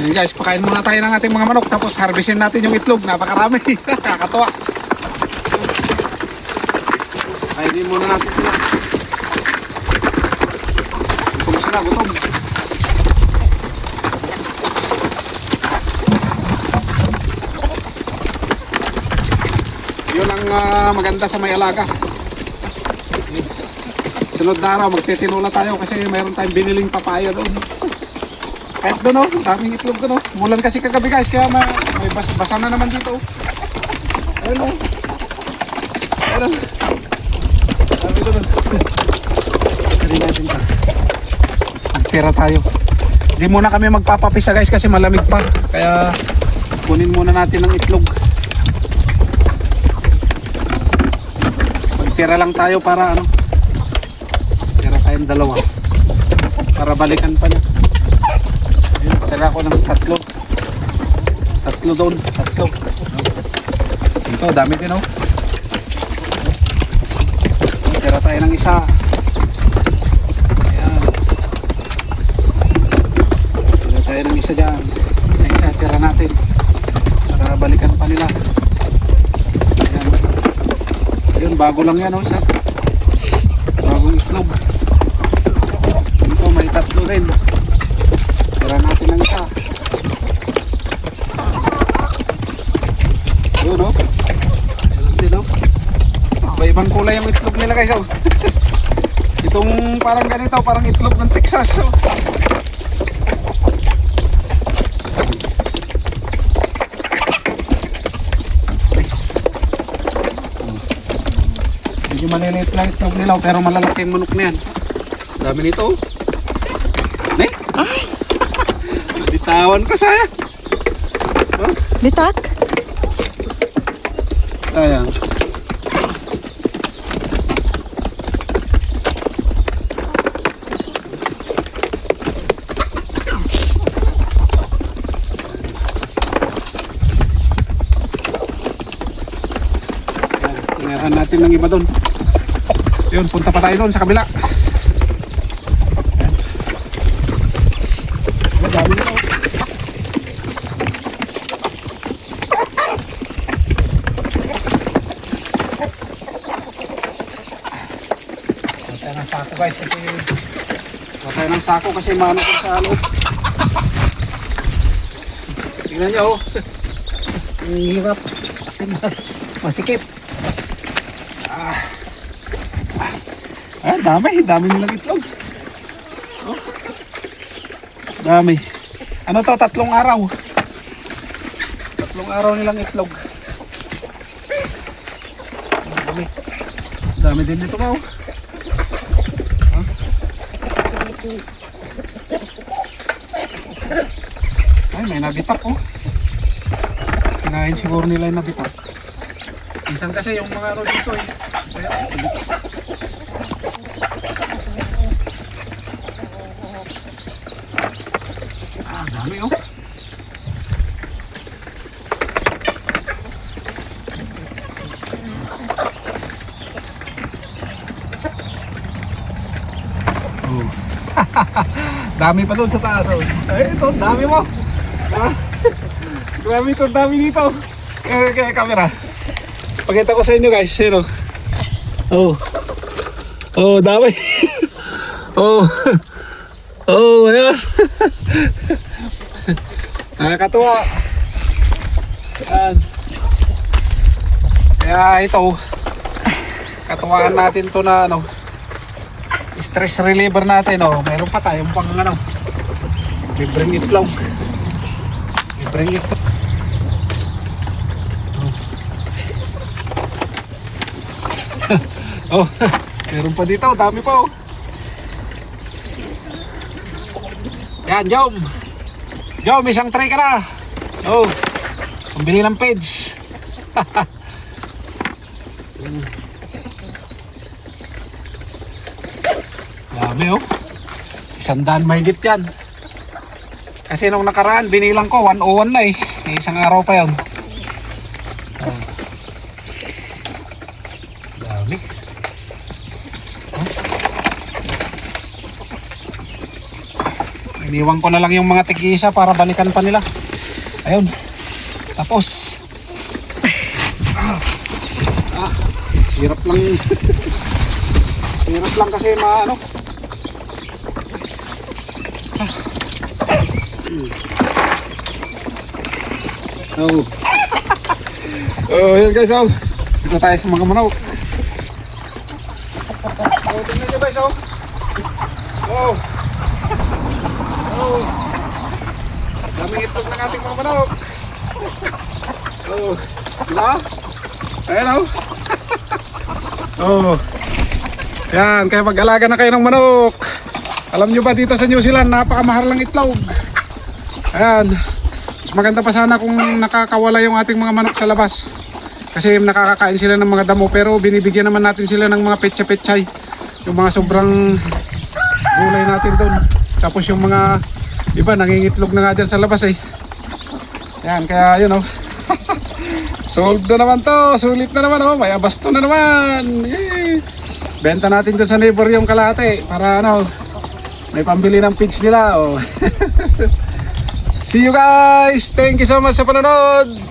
Ayun guys, pakain muna tayo ng ating mga manok tapos harvestin natin yung itlog. Napakarami. Kakatuwa. Kainin muna natin sila. Gutom sila, gutom. Yun ang ah, maganda sa may alaga. Sunod na araw, magtitinula tayo kasi mayroon tayong biniling papaya doon. Kahit doon oh, daming itlog doon oh. Mulan kasi kagabi guys, kaya ma may bas basa na naman dito oh. Ayun oh. Ayun oh. Dami doon. Dali natin pa. Magtira tayo. Hindi muna kami magpapapisa guys kasi malamig pa. Kaya kunin muna natin ng itlog. Magtira lang tayo para ano. Tira tayong dalawa. Para balikan pa niya. Ayun, Tira ko ng tatlo. Tatlo doon. Tatlo. Ito, dami din oh. Tira tayo ng isa. Ayan. Tira tayo ng isa dyan. Isa-isa tira natin. Para balikan pa nila. Ayan. Ayun, bago lang yan oh. Isa. Bagong itlog. Ito, may tatlo rin. Isa. Yun oh. Din oh. Iba-ibang kulay yung itlog nila guys oh. Itong parang ganito, parang itlog ng Texas oh. Medyo maliliit lang itlog nila oh, pero malalaki yung manok na yan. Dami nito oh. Bitawan ko saya. Oh, Bitak? sayang. Tinirahan natin ng iba doon. Yun, punta pa tayo doon sa kabila. Ayan. Madami na oh. Patay ng sako guys kasi Patay ng sako kasi mano ko sa loob. Tingnan nyo oh. Ang hirap kasi ma- masikip. Ah. Ah, dami, dami nilang itlog. Oh. Dami. Ano to, tatlong araw. Tatlong araw nilang itlog. Dami. Dami din nito mo. Ay, may nabitak oh. Kinain siguro nila yung nabitak. Isang kasi yung mga ano dito eh. Ah, dami. Oh. Dami pa doon sa taas oh. Ay, ito, dami mo. Ah, Grabe ito, dami dito. Kaya, kaya camera. Pakita ko sa inyo guys, zero. Oh. Oh, dami. oh. Oh, ayan. Nakakatuwa. Ayan. Kaya ito, katuwaan natin to na ano, stress reliever natin, oh. Meron pa tayong pang ano, libreng itlog. Libreng itlog. Oh, meron pa dito, dami pa oh. Yan, Jom. Jom, isang tray ka na. Oh, pambili ng page. Dami oh. Isang daan mahigit yan. Kasi nung nakaraan, binilang ko, 101 na eh. Eh, Isang araw pa yon. Oh. Dami. Oh. Iniwan ko na lang yung mga tig-isa para balikan pa nila. Ayun. Tapos. Ah, ah, hirap lang. hirap lang kasi maano. Oh. oh, here guys, oh. Dito tayo sa mga manok. Oh, tingnan nyo guys, oh. Oh. Oh. Daming itlog ng ating mga manok. Oh. Sila? Ayan, oh. oh. Yan, kaya mag-alaga na kayo ng manok. Alam nyo ba dito sa New Zealand, napakamahal ng itlog. Ayan. Mas maganda pa sana kung nakakawala yung ating mga manok sa labas. Kasi nakakakain sila ng mga damo pero binibigyan naman natin sila ng mga petsa-petsay. Yung mga sobrang gulay natin doon. Tapos yung mga iba nangingitlog na nga dyan sa labas eh. Yan kaya yun oh. Sold na naman to. Sulit na naman oh. May abasto na naman. Yay! Benta natin dyan sa neighbor yung kalate para ano may pambili ng feeds nila oh. See you guys! Thank you so much sa panonood!